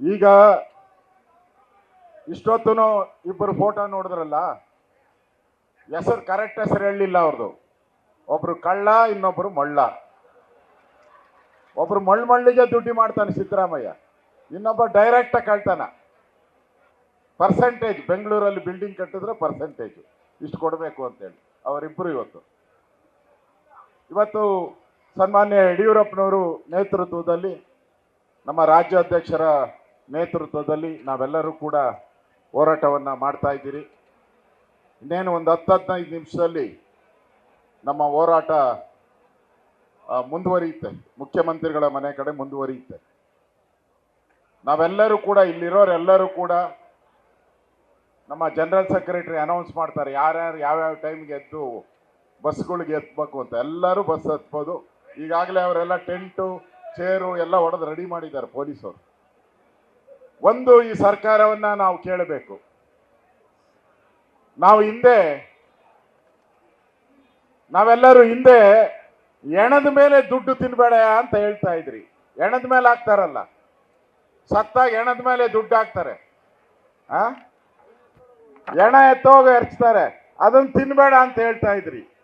ಈಗ ಇಷ್ಟೊತ್ತು ಇಬ್ಬರು ಫೋಟೋ ನೋಡಿದ್ರಲ್ಲ? ಹೆಸರು ಕರೆಕ್ಟ್ ಹೆಸರು ಹೇಳಲಿಲ್ಲ ಅವ್ರದ್ದು ಒಬ್ರು ಕಳ್ಳ, ಇನ್ನೊಬ್ರು ಮಳ್ಳ. ಒಬ್ರು ಮಳ್ ಮಳ್ಳಿಗೆ ದುಡ್ಡಿ ಮಾಡ್ತಾನೆ ಸಿದ್ದರಾಮಯ್ಯ. ಇನ್ನೊಬ್ಬ ಡೈರೆಕ್ಟ್ ಕಳ್ತಾನ. ಪರ್ಸೆಂಟೇಜ್ ಬೆಂಗಳೂರಲ್ಲಿ ಬಿಲ್ಡಿಂಗ್ ಕಟ್ಟಿದ್ರೆ ಪರ್ಸೆಂಟೇಜ್ ಇಷ್ಟು ಕೊಡಬೇಕು ಅಂತೇಳಿ. ಅವರಿಬ್ಬರು ಇವತ್ತು. ಇವತ್ತು ಸನ್ಮಾನ್ಯ ಯಡಿಯೂರಪ್ಪನವರು ನೇತೃತ್ವದಲ್ಲಿ ನಮ್ಮ ರಾಜ್ಯಾಧ್ಯಕ್ಷರ ನೇತೃತ್ವದಲ್ಲಿ ನಾವೆಲ್ಲರೂ ಕೂಡ ಹೋರಾಟವನ್ನು ಮಾಡ್ತಾ ಇದ್ದೀರಿ. ಇನ್ನೇನು ಒಂದು ಹತ್ತು ಹದಿನೈದು ನಿಮಿಷದಲ್ಲಿ ನಮ್ಮ ಹೋರಾಟ ಮುಂದುವರಿಯುತ್ತೆ. ಮುಖ್ಯಮಂತ್ರಿಗಳ ಮನೆ ಕಡೆ ಮುಂದುವರಿಯುತ್ತೆ. ನಾವೆಲ್ಲರೂ ಕೂಡ ಇಲ್ಲಿರೋರೆಲ್ಲರೂ ಕೂಡ ನಮ್ಮ ಜನರಲ್ ಸೆಕ್ರೆಟರಿ ಅನೌನ್ಸ್ ಮಾಡ್ತಾರೆ, ಯಾರ್ಯಾರು ಯಾವ್ಯಾವ ಟೈಮ್ಗೆ ಎದ್ದು ಬಸ್ಗಳಿಗೆ ಎತ್ತಬೇಕು ಅಂತ. ಎಲ್ಲರೂ ಬಸ್ ಹತ್ಬೋದು ಈಗಾಗಲೇ ಅವರೆಲ್ಲ ಟೆಂಟು, ಚೇರು ಎಲ್ಲ ಹೊಡೆದು ರೆಡಿ ಮಾಡಿದ್ದಾರೆ ಪೊಲೀಸರು ಒಂದು ಈ ಸರ್ಕಾರವನ್ನ ನಾವು ಕೇಳಬೇಕು. ನಾವು ಹಿಂದೆ, ನಾವೆಲ್ಲರೂ ಹಿಂದೆ ಎಣದ ಮೇಲೆ ದುಡ್ಡು ತಿನ್ಬೇಡ ಅಂತ ಹೇಳ್ತಾ ಇದ್ರಿ. ಎಣದ ಮೇಲೆ ಹಾಕ್ತಾರಲ್ಲ. ಸತ್ತಾಗ ಎಣದ ಮೇಲೆ ದುಡ್ಡು ಹಾಕ್ತಾರೆ. ಆ? ಎಣ ಎತ್ತೋಗ ಎರಚ್ತಾರೆ. ಅದನ್ನ ತಿನ್ಬೇಡ ಅಂತ ಹೇಳ್ತಾ ಇದ್ರಿ.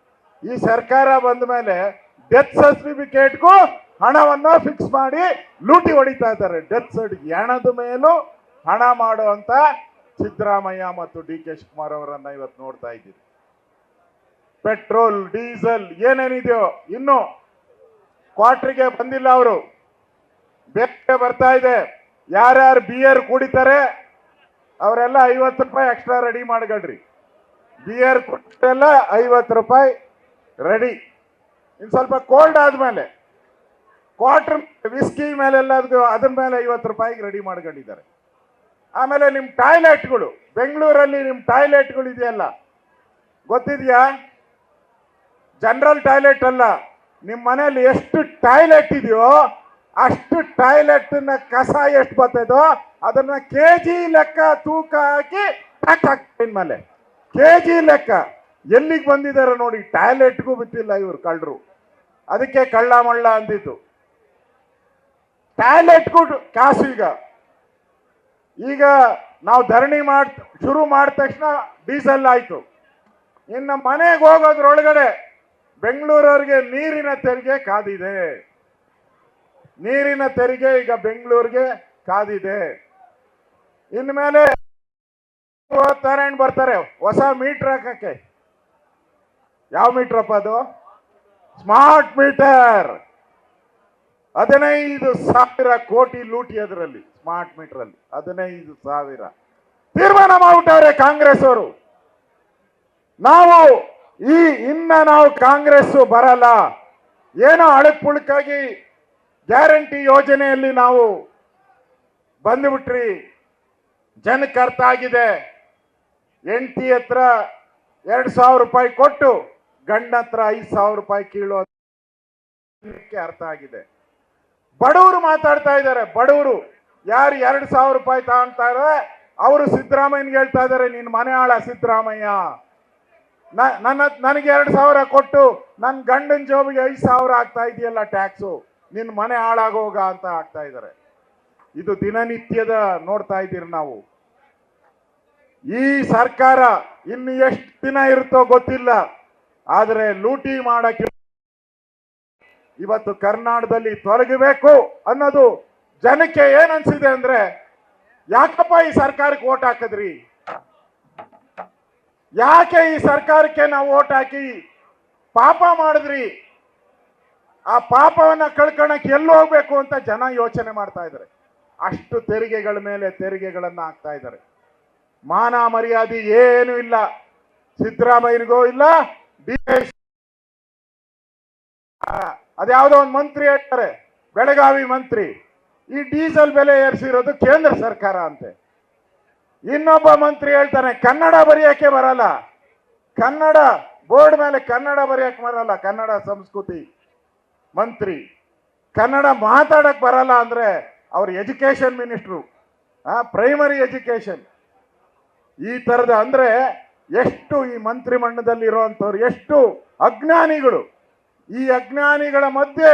ಈ ಸರ್ಕಾರ ಬಂದ ಮೇಲೆ ಡೆತ್ ಸರ್ಟಿಫಿಕೇಟ್ಗೂ ಹಣವನ್ನ ಫಿಕ್ಸ್ ಮಾಡಿ ಲೂಟಿ ಹೊಡಿತಾ ಇದ್ದಾರೆ. ಡೆತ್ ಸರ್ಟಿಫಿಕೇಟ್ ಹೆಣದ ಮೇಲೂ ಹಣ ಮಾಡುವಂತ ಸಿದ್ದರಾಮಯ್ಯ ಮತ್ತು ಡಿ ಕೆ ಶಿವಕುಮಾರ್ ಅವರನ್ನ ಇವತ್ತು ನೋಡ್ತಾ ಇದ್ದೀವಿ. ಪೆಟ್ರೋಲ್, ಡೀಸೆಲ್ ಏನೇನಿದೆಯೋ ಇನ್ನು ಕ್ವಾರ್ಟ್ರಿಗೆ ಬಂದಿಲ್ಲ ಅವರು. ಬೇರೆ ಬರ್ತಾ ಇದೆ. ಯಾರ್ಯಾರು ಬಿಯರ್ ಕುಡಿತಾರೆ ಅವರೆಲ್ಲ ಐವತ್ತು ರೂಪಾಯಿ ಎಕ್ಸ್ಟ್ರಾ ರೆಡಿ ಮಾಡ್ಕೊಳ್ರಿ. ಬಿಯರ್ ಕುಡಿದ್ರೆಲ್ಲ ಐವತ್ತು ರೂಪಾಯಿ ರೆಡಿ ಇನ್ನು ಸ್ವಲ್ಪ ಕೋಲ್ಡ್ ಆದ್ಮೇಲೆ ಕ್ವಾರ್ಟರ್ ವಿಸ್ಕಿ ಮೇಲೆಲ್ಲ ಅದು ಅದ್ರ ಮೇಲೆ ಐವತ್ತು ರೂಪಾಯಿಗೆ ರೆಡಿ ಮಾಡ್ಕೊಂಡಿದ್ದಾರೆ. ಆಮೇಲೆ ನಿಮ್ಮ ಟಾಯ್ಲೆಟ್ಗಳು, ಬೆಂಗಳೂರಲ್ಲಿ ನಿಮ್ಮ ಟಾಯ್ಲೆಟ್ಗಳು ಇದೆಯಲ್ಲ, ಗೊತ್ತಿದೆಯಾ? ಜನರಲ್ ಟಾಯ್ಲೆಟ್ ಅಲ್ಲ ನಿಮ್ಮ ಮನೆಯಲ್ಲಿ ಎಷ್ಟು ಟಾಯ್ಲೆಟ್ ಇದೆಯೋ ಅಷ್ಟು ಟಾಯ್ಲೆಟ್ ಕಸ ಎಷ್ಟು ಬರ್ತದೋ ಅದನ್ನ ಕೆ ಜಿ ಲೆಕ್ಕ ತೂಕ ಹಾಕಿ ಟ್ಯಾಕ್ ಹಾಕ್ತೀನಿ ಮೇಲೆ. ಕೆ ಜಿ ಲೆಕ್ಕ. ಎಲ್ಲಿಗೆ ಬಂದಿದ್ದಾರೆ ನೋಡಿ, ಟಾಯ್ಲೆಟ್ಗೂ ಬಿಟ್ಟಿಲ್ಲ ಇವರು ಕಳ್ಳರು. ಅದಕ್ಕೆ ಕಳ್ಳ ಮಳ್ಳ ಅಂದಿದ್ದು. ಟಾಯ್ಲೆಟ್ಗೂ ಕಾಸು ಈಗ. ಈಗ ನಾವು ಧರಣಿ ಮಾಡ್, ಶುರು ಮಾಡಿದ ತಕ್ಷಣ ಡೀಸೆಲ್ ಆಯ್ತು. ಇನ್ನು ಮನೆಗೆ ಹೋಗೋದ್ರೊಳಗಡೆ ಬೆಂಗಳೂರವ್ರಿಗೆ ನೀರಿನ ತೆರಿಗೆ ಕಾದಿದೆ. ನೀರಿನ ತೆರಿಗೆ ಈಗ ಬೆಂಗಳೂರಿಗೆ ಕಾದಿದೆ. ಇನ್ಮೇಲೆ ತಗೊಂಡು ಬರ್ತಾರೆ ಹೊಸ ಮೀಟರ್ ಹಾಕಕ್ಕೆ. ಯಾವ ಮೀಟರ್ ಅಪ್ಪ ಅದು? ಸ್ಮಾರ್ಟ್ ಮೀಟರ್ ಹದಿನೈದು ಸಾವಿರ ಕೋಟಿ ಲೂಟಿ ಅದರಲ್ಲಿ ಸ್ಮಾರ್ಟ್ ಮೀಟರ್ ಅಲ್ಲಿ. ಹದಿನೈದು ಸಾವಿರ. ತೀರ್ಮಾನ ಮಾಡಿಬಿಟ್ಟವ್ರೆ ಕಾಂಗ್ರೆಸ್ ಅವರು ನಾವು ಈ ಇನ್ನ ನಾವು ಕಾಂಗ್ರೆಸ್ ಬರಲ್ಲ. ಏನೋ ಅಳಕ್ ಪುಳಕಾಗಿ ಗ್ಯಾರಂಟಿ ಯೋಜನೆಯಲ್ಲಿ ನಾವು ಬಂದುಬಿಟ್ರಿ. ಜನಕ್ಕೆ ಅರ್ಥ ಆಗಿದೆ. ಹೆಂಡತಿ ಹತ್ರ ಎರಡು ಸಾವಿರ ರೂಪಾಯಿ ಕೊಟ್ಟು ಗಂಡ ಹತ್ರ ಐದು ಸಾವಿರ ರೂಪಾಯಿ ಕೀಳು ಅಂತಕ್ಕೆ ಅರ್ಥ ಆಗಿದೆ. ಬಡವರು ಮಾತಾಡ್ತಾ ಇದ್ದಾರೆ, ಬಡವರು. ಯಾರು ಎರಡು ಸಾವಿರ ರೂಪಾಯಿ ತಗೊಂತಾರೆ ಅವರು ಸಿದ್ದರಾಮಯ್ಯನಿಗೆ ಹೇಳ್ತಾ ಇದ್ದಾರೆ ನಿನ್ನ ಮನೆ ಆಳ ಸಿದ್ದರಾಮಯ್ಯ ನನ್ನ, ನನಗೆ ಎರಡು ಸಾವಿರ ಕೊಟ್ಟು ನನ್ನ ಗಂಡನ ಜೋಬಿಗೆ ಐದು ಸಾವಿರ ಆಗ್ತಾ ಇದೆಯಲ್ಲ ಟ್ಯಾಕ್ಸು ನಿನ್ನ ಮನೆ ಹಾಳಾಗೋಗ ಅಂತ ಆಗ್ತಾ ಇದ್ದಾರೆ. ಇದು ದಿನನಿತ್ಯದ ನೋಡ್ತಾ ಇದ್ದೀರಿ ನಾವು. ಈ ಸರ್ಕಾರ ಇನ್ನು ಎಷ್ಟು ದಿನ ಇರುತ್ತೋ ಗೊತ್ತಿಲ್ಲ, ಆದರೆ ಲೂಟಿ ಮಾಡಕ್ಕೆ ಇವತ್ತು ಕರ್ನಾಟಕದಲ್ಲಿ ತೊಲಗಬೇಕು ಅನ್ನೋದು ಜನಕ್ಕೆ ಏನ್ ಅನ್ಸಿದೆ ಅಂದ್ರೆ, ಯಾಕಪ್ಪ ಈ ಸರ್ಕಾರಕ್ಕೆ ಓಟ್ ಹಾಕಿದ್ರಿ? ಯಾಕೆ ಈ ಸರ್ಕಾರಕ್ಕೆ ನಾವು ಓಟ್ ಹಾಕಿ ಪಾಪ ಮಾಡಿದ್ರಿ? ಆ ಪಾಪವನ್ನ ಕಳ್ಕೊಳಕ್ ಎಲ್ಲಿ ಹೋಗ್ಬೇಕು ಅಂತ ಜನ ಯೋಚನೆ ಮಾಡ್ತಾ ಇದ್ದಾರೆ. ಅಷ್ಟು ತೆರಿಗೆಗಳ ಮೇಲೆ ತೆರಿಗೆಗಳನ್ನ ಹಾಕ್ತಾ ಇದ್ದಾರೆ. ಮಾನ ಮರ್ಯಾದೆ ಏನು ಇಲ್ಲ. ಸಿದ್ದರಾಮಯ್ಯನಿಗೂ ಇಲ್ಲ ಡಿ ಅದ್ಯಾವುದೋ ಒಂದು ಮಂತ್ರಿ ಹೇಳ್ತಾರೆ, ಬೆಳಗಾವಿ ಮಂತ್ರಿ. ಈ ಡೀಸೆಲ್ ಬೆಲೆ ಏರಿಸಿರೋದು ಕೇಂದ್ರ ಸರ್ಕಾರ ಅಂತೆ. ಇನ್ನೊಬ್ಬ ಮಂತ್ರಿ ಹೇಳ್ತಾನೆ, ಕನ್ನಡ ಬರೆಯೋಕ್ಕೆ ಬರಲ್ಲ. ಕನ್ನಡ, ಬೋರ್ಡ್ ಮೇಲೆ ಕನ್ನಡ ಬರೆಯಕ್ಕೆ ಬರಲ್ಲ, ಕನ್ನಡ ಸಂಸ್ಕೃತಿ ಮಂತ್ರಿ. ಕನ್ನಡ ಮಾತಾಡಕ್ಕೆ ಬರಲ್ಲ ಅಂದ್ರೆ ಅವ್ರ ಎಜುಕೇಷನ್ ಮಿನಿಸ್ಟ್ರು ಪ್ರೈಮರಿ ಎಜುಕೇಷನ್. ಈ ತರದ ಅಂದ್ರೆ ಎಷ್ಟು ಈ ಮಂತ್ರಿಮಂಡಲದಲ್ಲಿ ಇರುವಂತವ್ರು ಎಷ್ಟು ಅಜ್ಞಾನಿಗಳು. ಈ ಅಜ್ಞಾನಿಗಳ ಮಧ್ಯೆ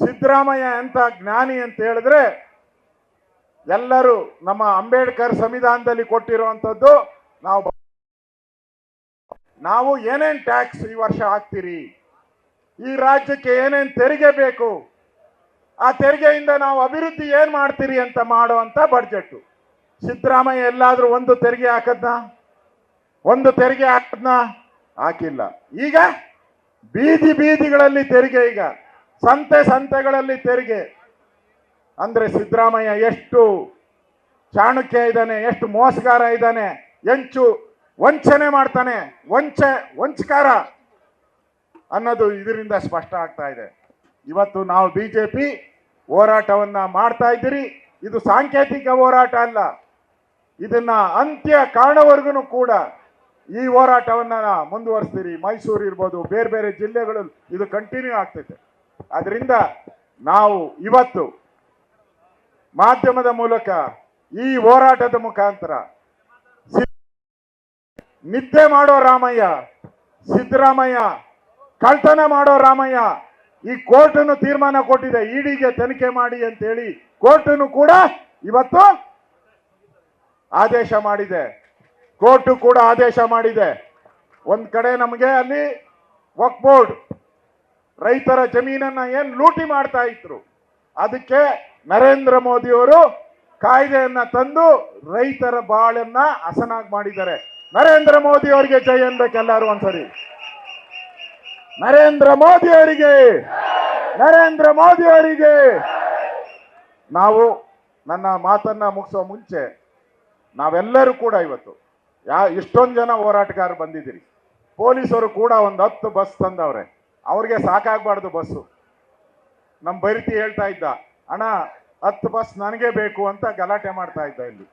ಸಿದ್ದರಾಮಯ್ಯ ಎಂತ ಜ್ಞಾನಿ ಅಂತ ಹೇಳಿದ್ರೆ ಎಲ್ಲರೂ ನಮ್ಮ ಅಂಬೇಡ್ಕರ್ ಸಂವಿಧಾನದಲ್ಲಿ ಕೊಟ್ಟಿರುವಂತದ್ದು ನಾವು ನಾವು ಏನೇನ್ ಟ್ಯಾಕ್ಸ್ ಈ ವರ್ಷ ಹಾಕ್ತೀರಿ? ಈ ರಾಜ್ಯಕ್ಕೆ ಏನೇನ್ ತೆರಿಗೆ ಬೇಕು? ಆ ತೆರಿಗೆಯಿಂದ ನಾವು ಅಭಿವೃದ್ಧಿ ಏನು ಮಾಡ್ತೀರಿ ಅಂತ ಮಾಡುವಂಥ ಬಡ್ಜೆಟ್ ಸಿದ್ದರಾಮಯ್ಯ ಎಲ್ಲಾದರೂ ಒಂದು ತೆರಿಗೆ ಹಾಕದ್ನ? ಒಂದು ತೆರಿಗೆ ಹಾಕದ್ನ? ಹಾಕಿಲ್ಲ. ಈಗ ಬೀದಿ ಬೀದಿಗಳಲ್ಲಿ ತೆರಿಗೆ ಈಗ. ಸಂತೆ ಸಂತೆಗಳಲ್ಲಿ ತೆರಿಗೆ. ಅಂದ್ರೆ ಸಿದ್ದರಾಮಯ್ಯ ಎಷ್ಟು ಚಾಣಕ್ಯ ಇದ್ದಾನೆ, ಎಷ್ಟು ಮೋಸಗಾರ ಇದ್ದಾನೆ, ಎಂಚು ವಂಚನೆ ಮಾಡ್ತಾನೆ, ವಂಚ, ವಂಚಕಾರ ಅನ್ನೋದು ಇದರಿಂದ ಸ್ಪಷ್ಟ ಆಗ್ತಾ ಇದೆ. ಇವತ್ತು ನಾವು ಬಿಜೆಪಿ ಹೋರಾಟವನ್ನ ಮಾಡ್ತಾ ಇದ್ದೀರಿ. ಇದು ಸಾಂಕೇತಿಕ ಹೋರಾಟ ಅಲ್ಲ. ಇದನ್ನ ಅಂತ್ಯ ಕಾಣವರೆಗೂ ಕೂಡ ಈ ಹೋರಾಟವನ್ನ ಮುಂದುವರಿಸ್ತೀರಿ. ಮೈಸೂರು ಇರ್ಬೋದು, ಬೇರೆ ಬೇರೆ ಜಿಲ್ಲೆಗಳು ಇದು ಕಂಟಿನ್ಯೂ ಆಗ್ತೈತೆ. ಅದರಿಂದ ನಾವು ಇವತ್ತು ಮಾಧ್ಯಮದ ಮೂಲಕ ಈ ಹೋರಾಟದ ಮುಖಾಂತರ ನಿದ್ದೆ ಮಾಡೋ ರಾಮಯ್ಯ, ಸಿದ್ದರಾಮಯ್ಯ, ಕಳ್ತನ ಮಾಡೋ ರಾಮಯ್ಯ ಈ ಕೋರ್ಟನ್ನು ತೀರ್ಮಾನ ಕೊಟ್ಟಿದೆ. ಇಡಿಗೆ ತನಿಖೆ ಮಾಡಿ ಅಂತ ಹೇಳಿ ಕೋರ್ಟನ್ನು ಕೂಡ ಇವತ್ತು ಆದೇಶ ಮಾಡಿದೆ. ಕೋರ್ಟು ಕೂಡ ಆದೇಶ ಮಾಡಿದೆ. ಒಂದು ಕಡೆ ನಮಗೆ ಅಲ್ಲಿ ವಕ್ ಬೋರ್ಡ್ ರೈತರ ಜಮೀನನ್ನ ಏನು ಲೂಟಿ ಮಾಡ್ತಾ ಇದ್ರು. ಅದಕ್ಕೆ ನರೇಂದ್ರ ಮೋದಿಯವರು ಕಾಯ್ದೆಯನ್ನ ತಂದು ರೈತರ ಬಾಳನ್ನ ಹಸನಾಗಿ ಮಾಡಿದ್ದಾರೆ. ನರೇಂದ್ರ ಮೋದಿ ಅವರಿಗೆ ಜೈ ಅನ್ಬೇಕೆಲ್ಲರೂ ಒಂದ್ಸರಿ. ನರೇಂದ್ರ ಮೋದಿ ಅವರಿಗೆ, ನರೇಂದ್ರ ಮೋದಿ ಅವರಿಗೆ. ನಾವು ನನ್ನ ಮಾತನ್ನ ಮುಗಿಸೋ ಮುಂಚೆ ನಾವೆಲ್ಲರೂ ಕೂಡ ಇವತ್ತು ಯಾ ಇಷ್ಟೊಂದು ಜನ ಹೋರಾಟಗಾರರು ಬಂದಿದ್ದೀರಿ. ಪೊಲೀಸರು ಕೂಡ ಒಂದು ಹತ್ತು ಬಸ್ ತಂದವ್ರೆ. ಅವ್ರಿಗೆ ಸಾಕಾಗಬಾರ್ದು ಬಸ್ಸು. ನಮ್ಮ ಬೈರತಿ ಹೇಳ್ತಾ ಇದ್ದ, ಅಣ್ಣ, ಹತ್ತು ಬಸ್ ನನಗೆ ಬೇಕು ಅಂತ ಗಲಾಟೆ ಮಾಡ್ತಾ ಇದ್ದ ಇಲ್ಲಿ.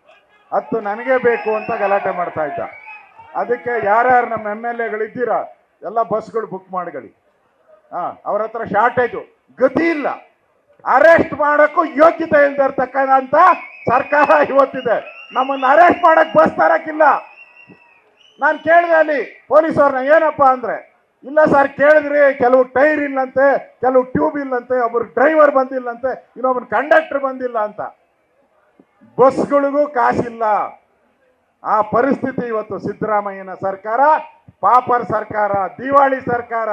ಹತ್ತು ನನಗೆ ಬೇಕು ಅಂತ ಗಲಾಟೆ ಮಾಡ್ತಾ ಇದ್ದ. ಅದಕ್ಕೆ ಯಾರ್ಯಾರು ನಮ್ಮ ಎಂ ಎಲ್ ಎಗಳಿದ್ದೀರಾ ಎಲ್ಲ ಬಸ್ಗಳು ಬುಕ್ ಮಾಡ್ಕೊಳ್ಳಿ. ಹಾ ಅವ್ರ ಹತ್ರ ಶಾರ್ಟೇಜು. ಗತಿ ಇಲ್ಲ. ಅರೆಸ್ಟ್ ಮಾಡೋಕ್ಕೂ ಯೋಗ್ಯತೆ ಇಲ್ದಿರ್ತಕ್ಕಂಥ ಸರ್ಕಾರ ಇವತ್ತಿದೆ. ನಮ್ಮನ್ನ ಅರೆಸ್ಟ್ ಮಾಡಕ್ ಬಸ್ ತರಕ್ಕಿಲ್ಲ ನಾನು ಕೇಳಿದೆ ಅಲ್ಲಿ, ಪೊಲೀಸವ್ರನ್ನ, ಏನಪ್ಪ ಅಂದ್ರೆ, ಇಲ್ಲ ಸರ್, ಕೇಳಿದ್ರಿ, ಕೆಲವು ಟೈರ್ ಇಲ್ಲಂತೆ, ಕೆಲವು ಟ್ಯೂಬ್ ಇಲ್ಲಂತೆ, ಒಬ್ರು ಡ್ರೈವರ್ ಬಂದಿಲ್ಲಂತೆ ಇನ್ನೊಬ್ಬನ ಕಂಡಕ್ಟರ್ ಬಂದಿಲ್ಲ ಅಂತ. ಬಸ್ಗಳಿಗೂ ಕಾಸಿಲ್ಲ. ಆ ಪರಿಸ್ಥಿತಿ ಇವತ್ತು ಸಿದ್ದರಾಮಯ್ಯನ ಸರ್ಕಾರ, ಪಾಪರ್ ಸರ್ಕಾರ, ದಿವಾಳಿ ಸರ್ಕಾರ,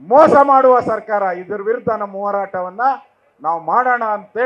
ಮೋಸ ಮಾಡುವ ಸರ್ಕಾರ, ಇದ್ರ ವಿರುದ್ಧ ನಮ್ಮ ಹೋರಾಟವನ್ನ ನಾವು ಮಾಡೋಣ ಅಂತೇಳಿ